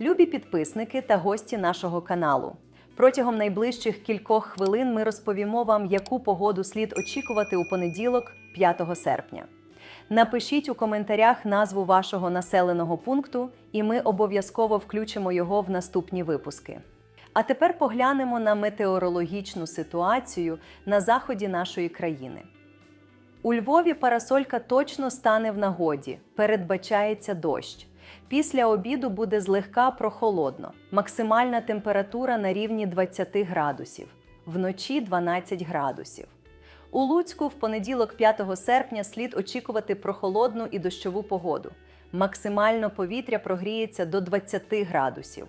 Любі підписники та гості нашого каналу. Протягом найближчих кількох хвилин ми розповімо вам, яку погоду слід очікувати у понеділок, 5 серпня. Напишіть у коментарях назву вашого населеного пункту, і ми обов'язково включимо його в наступні випуски. А тепер поглянемо на метеорологічну ситуацію на заході нашої країни. У Львові парасолька точно стане в нагоді, передбачається дощ. Після обіду буде злегка прохолодно, максимальна температура на рівні 20 градусів, вночі 12 градусів. У Луцьку в понеділок 5 серпня слід очікувати прохолодну і дощову погоду. Максимально повітря прогріється до 20 градусів.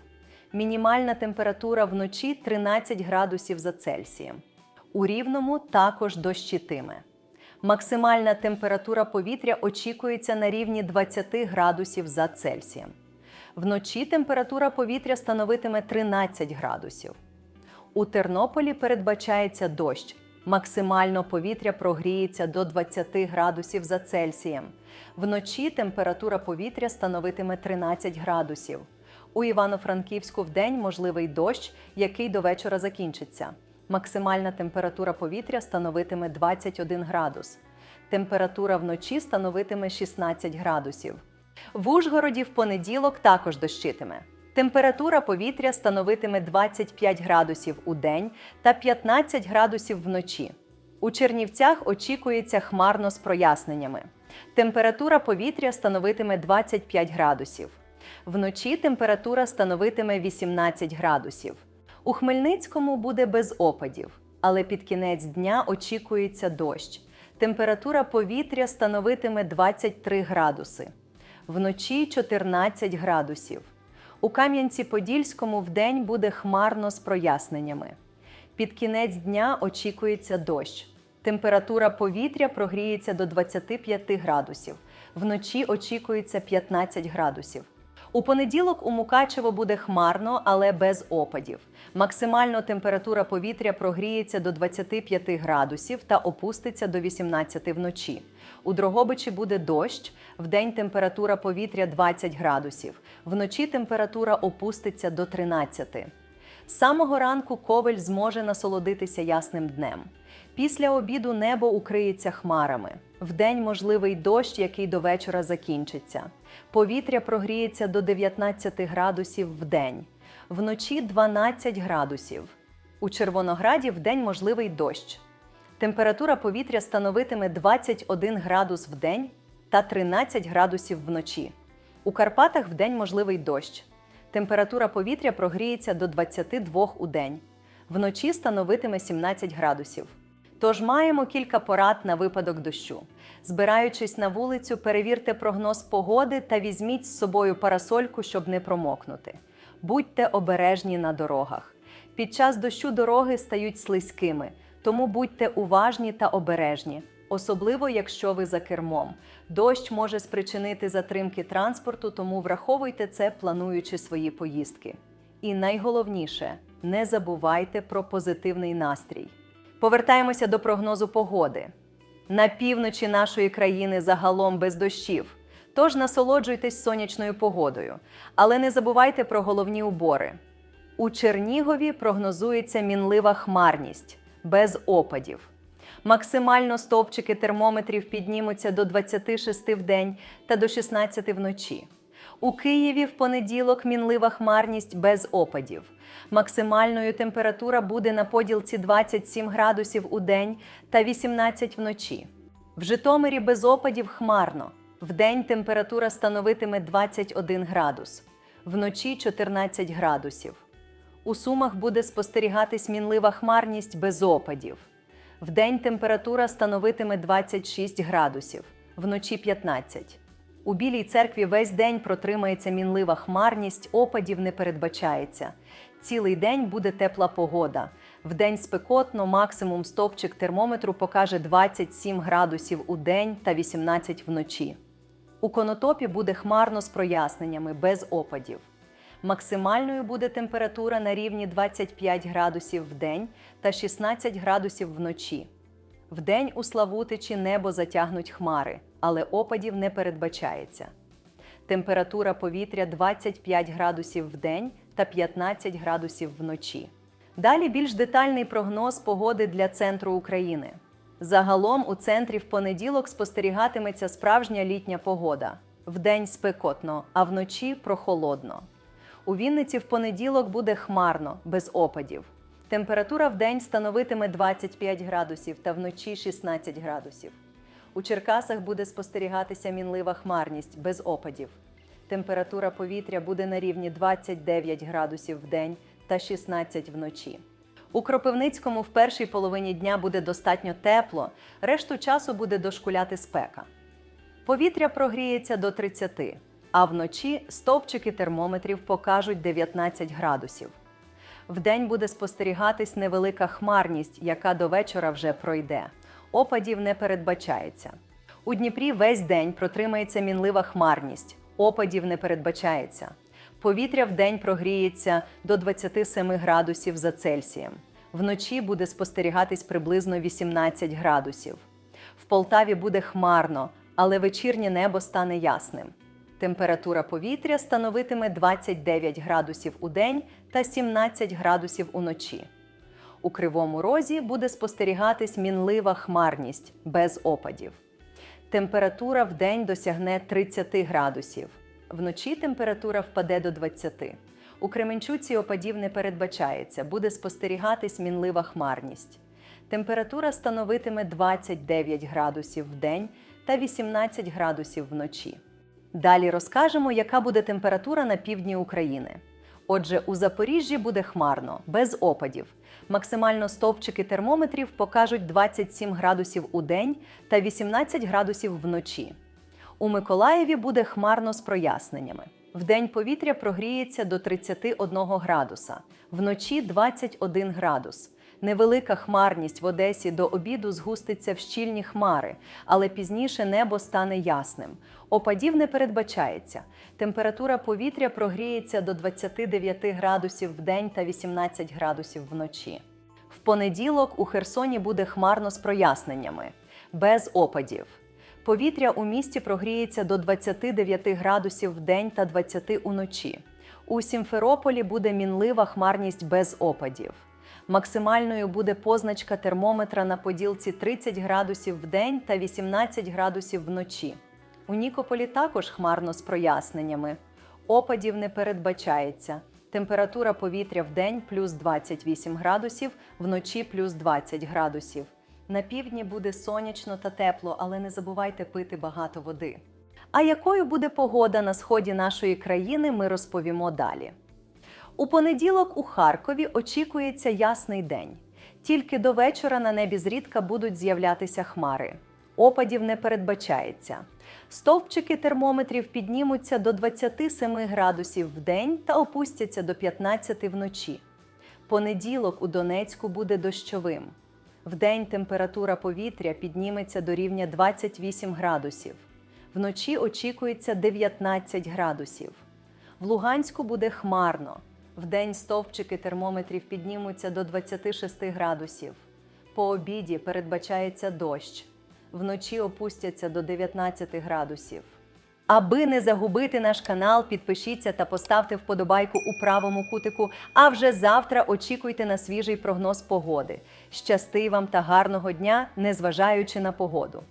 Мінімальна температура вночі 13 градусів за Цельсієм. У Рівному також дощитиме. Максимальна температура повітря очікується на рівні 20 градусів за Цельсієм. Вночі температура повітря становитиме 13 градусів. У Тернополі передбачається дощ. Максимально повітря прогріється до 20 градусів за Цельсієм. Вночі температура повітря становитиме 13 градусів. У Івано-Франківську вдень можливий дощ, який до вечора закінчиться. Максимальна температура повітря становитиме 21 градус. Температура вночі становитиме 16 градусів. В Ужгороді в понеділок також дощитиме. Температура повітря становитиме 25 градусів у день та 15 градусів вночі. У Чернівцях очікується хмарно з проясненнями. Температура повітря становитиме 25 градусів. Вночі температура становитиме 18 градусів. У Хмельницькому буде без опадів, але під кінець дня очікується дощ. Температура повітря становитиме 23 градуси, вночі 14 градусів. У Кам'янці-Подільському вдень буде хмарно з проясненнями. Під кінець дня очікується дощ. Температура повітря прогріється до 25 градусів. Вночі очікується 15 градусів. У понеділок у Мукачево буде хмарно, але без опадів. Максимально температура повітря прогріється до 25 градусів та опуститься до 18 вночі. У Дрогобичі буде дощ, вдень температура повітря 20 градусів, вночі температура опуститься до 13. З самого ранку коваль зможе насолодитися ясним днем. Після обіду небо укриється хмарами. Вдень можливий дощ, який до вечора закінчиться. Повітря прогріється до 19 градусів вдень, вночі 12 градусів. У Червонограді вдень можливий дощ. Температура повітря становитиме 21 градус вдень та 13 градусів вночі. У Карпатах вдень можливий дощ. Температура повітря прогріється до 22 у день. Вночі становитиме 17 градусів. Тож маємо кілька порад на випадок дощу. Збираючись на вулицю, перевірте прогноз погоди та візьміть з собою парасольку, щоб не промокнути. Будьте обережні на дорогах. Під час дощу дороги стають слизькими, тому будьте уважні та обережні, особливо якщо ви за кермом. Дощ може спричинити затримки транспорту, тому враховуйте це, плануючи свої поїздки. І найголовніше не забувайте про позитивний настрій. Повертаємося до прогнозу погоди. На півночі нашої країни загалом без дощів. Тож насолоджуйтесь сонячною погодою, але не забувайте про головні убори. У Чернігові прогнозується мінлива хмарність без опадів. Максимально стовпчики термометрів піднімуться до 26 в день та до 16 вночі. У Києві в понеділок мінлива хмарність без опадів. Максимальною температура буде на поділці 27 градусів у день та 18 вночі. В Житомирі без опадів хмарно. Вдень температура становитиме 21 градус, вночі 14 градусів. У Сумах буде спостерігатись мінлива хмарність без опадів. Вдень температура становитиме 26 градусів, вночі 15. У Білій церкві весь день протримається мінлива хмарність, опадів не передбачається. Цілий день буде тепла погода. Вдень спекотно, максимум стовпчик термометру покаже 27 градусів у день та 18 вночі. У конотопі буде хмарно з проясненнями, без опадів. Максимальною буде температура на рівні 25 градусів в день та 16 градусів вночі. Вдень у Славутичі небо затягнуть хмари, але опадів не передбачається. Температура повітря 25 градусів в день та 15 градусів вночі. Далі більш детальний прогноз погоди для центру України. Загалом у центрі в понеділок спостерігатиметься справжня літня погода. Вдень спекотно, а вночі прохолодно. У Вінниці в понеділок буде хмарно, без опадів. Температура вдень становитиме 25 градусів та вночі 16 градусів. У Черкасах буде спостерігатися мінлива хмарність без опадів. Температура повітря буде на рівні 29 градусів в день та 16 вночі. У Кропивницькому в першій половині дня буде достатньо тепло, решту часу буде дошкуляти спека. Повітря прогріється до 30, а вночі стовпчики термометрів покажуть 19 градусів. Вдень буде спостерігатись невелика хмарність, яка до вечора вже пройде. Опадів не передбачається. У Дніпрі весь день протримається мінлива хмарність, опадів не передбачається. Повітря вдень прогріється до 27 градусів за Цельсієм. Вночі буде спостерігатись приблизно 18 градусів. В Полтаві буде хмарно, але вечірнє небо стане ясним. Температура повітря становитиме 29 градусів у день та 17 градусів уночі. У Кривому Розі буде спостерігатись мінлива хмарність без опадів. Температура в день досягне 30 градусів. Вночі температура впаде до 20. У Кременчуці опадів не передбачається, буде спостерігатись мінлива хмарність. Температура становитиме 29 градусів в день та 18 градусів вночі. Далі розкажемо, яка буде температура на півдні України. Отже, у Запоріжжі буде хмарно, без опадів. Максимально стовпчики термометрів покажуть 27 градусів у день та 18 градусів вночі. У Миколаєві буде хмарно з проясненнями. Вдень повітря прогріється до 31 градуса, вночі 21 градус. Невелика хмарність в Одесі до обіду згуститься в щільні хмари, але пізніше небо стане ясним. Опадів не передбачається. Температура повітря прогріється до 29 градусів в день та 18 градусів вночі. В понеділок у Херсоні буде хмарно з проясненнями, без опадів. Повітря у місті прогріється до 29 градусів в день та 20 уночі. У Сімферополі буде мінлива хмарність без опадів. Максимальною буде позначка термометра на поділці 30 градусів в день та 18 градусів вночі. У Нікополі також хмарно з проясненнями. Опадів не передбачається. Температура повітря в день плюс 28 градусів, вночі плюс 20 градусів. На півдні буде сонячно та тепло, але не забувайте пити багато води. А якою буде погода на сході нашої країни, ми розповімо далі. У понеділок у Харкові очікується ясний день. Тільки до вечора на небі зрідка будуть з'являтися хмари. Опадів не передбачається. Стовпчики термометрів піднімуться до 27 градусів в день та опустяться до 15 вночі. Понеділок у Донецьку буде дощовим. Вдень температура повітря підніметься до рівня 28 градусів. Вночі очікується 19 градусів. В Луганську буде хмарно. Вдень стовпчики термометрів піднімуться до 26 градусів. По обіді передбачається дощ. Вночі опустяться до 19 градусів. Аби не загубити наш канал, підпишіться та поставте вподобайку у правому кутику. А вже завтра очікуйте на свіжий прогноз погоди. Щасти вам та гарного дня, незважаючи на погоду.